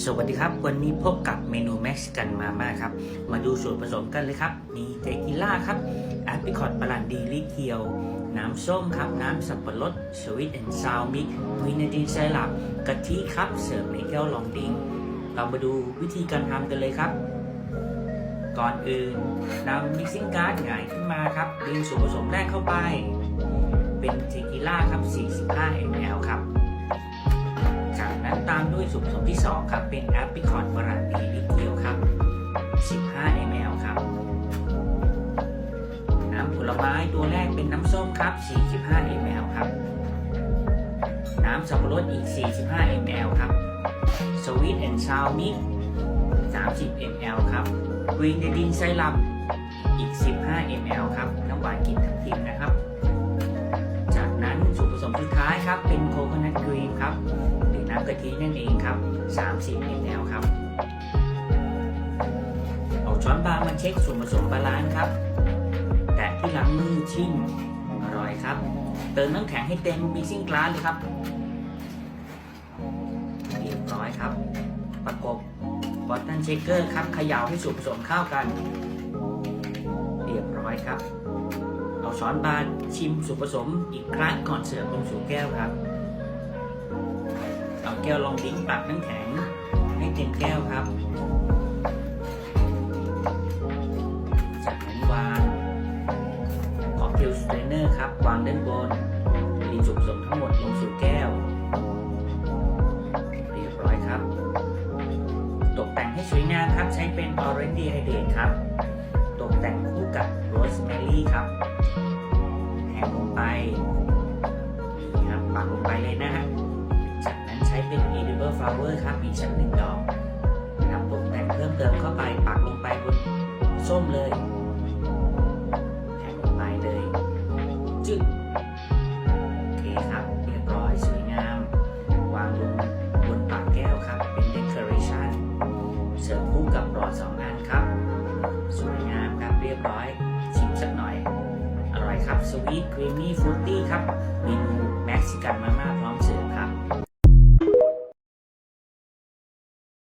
สวัสดีครับ วันนี้พบกับเมนูเม็กซิกันมาม่าครับ มาดูส่วนผสมกันเลยครับ มีเทกิล่าครับแอปริคอตบรันดีลิเคียว น้ำส้มครับ น้ำสับปะรดสวิตแอนด์ซาวมิกวินาดินไซรัปกะทิครับ เสิร์ฟในแก้วลองดิงเรามาดูวิธีการทำกันเลยครับ ก่อนอื่นนำมิกซิ่งการ์ดหงายขึ้นมาครับดึงส่วนผสมแรกเข้าไป เป็นเทกิล่าครับ 45 ml ครับ จากนั้นามด้วยส่วนผสมที่ 2 ครับ เป็นแอปริคอตบรันดีลิเคียวครับ 15 ml ครับ น้ำผลไม้ตัวแรกเป็นน้ำส้มครับ 45 ml ครับ น้ำสับปะรดอีก 45 ml ครับสวีทแอนด์ซาวมิก30 ml ครับกรีนเดดินไซรัปอีก 15 ml ครับ น้ำหวานกินทับทิมนะครับ จากนั้นส่วนผสมสุดท้ายครับ เป็นโคโคนัทครีมครับ น้ำกะทินั่นเองครับ 30 ml ครับ เอาช้อนบางมาเช็คส่วนผสมบาลานซ์ครับ แตะที่หลังมือชิมอร่อยครับ เติมน้ำแข็งให้เต็มมิกซิ่งกลาสเลยครับเรียบร้อยครับ ประกบบอตตันเชคเกอร์ครับเขย่าให้ส่วนผสมเข้ากัน เรียบร้อยครับเอาช้อนบานชิมส่วนผสมอีกครั้งก่อนเสิร์ฟลงสู่แก้วครับ แก้วลองดิ้งตักน้ำแข็งให้เต็มแก้วครับจากนั้นวางค็อกเทลสเตรนเนอร์ครับ วางด้านบนดีส่วนผสมทั้งหมดลงสู่แก้ว เรียบร้อยครับ ตกแต่งให้สวยงามครับ ใช้เป็น Orange Dehydrate ครับ ตกแต่งคู่กับ Rosemary ครับแทงลงไปนี่ครับปักลงไปเลยนะฮะ Edible Flower ครับอีกชั้นหนึ่งดอกนะครับตกแต่งเพิ่มเติมเข้าไปปักลงไปบนส้มเลยแทงลงไปเลยจึ๊กโอเคครับเรียบร้อยสวยงาม วางลงบนปากแก้วครับ เป็น decoration เสร์ฟคู่กับหลอดสองอันครับ สวยงามครับเรียบร้อยชิมสักหน่อย อร่อยครับสวีทครีมมี่ฟรุตตี้ครับเมนูเม็กซิกันมาม่าพร้อม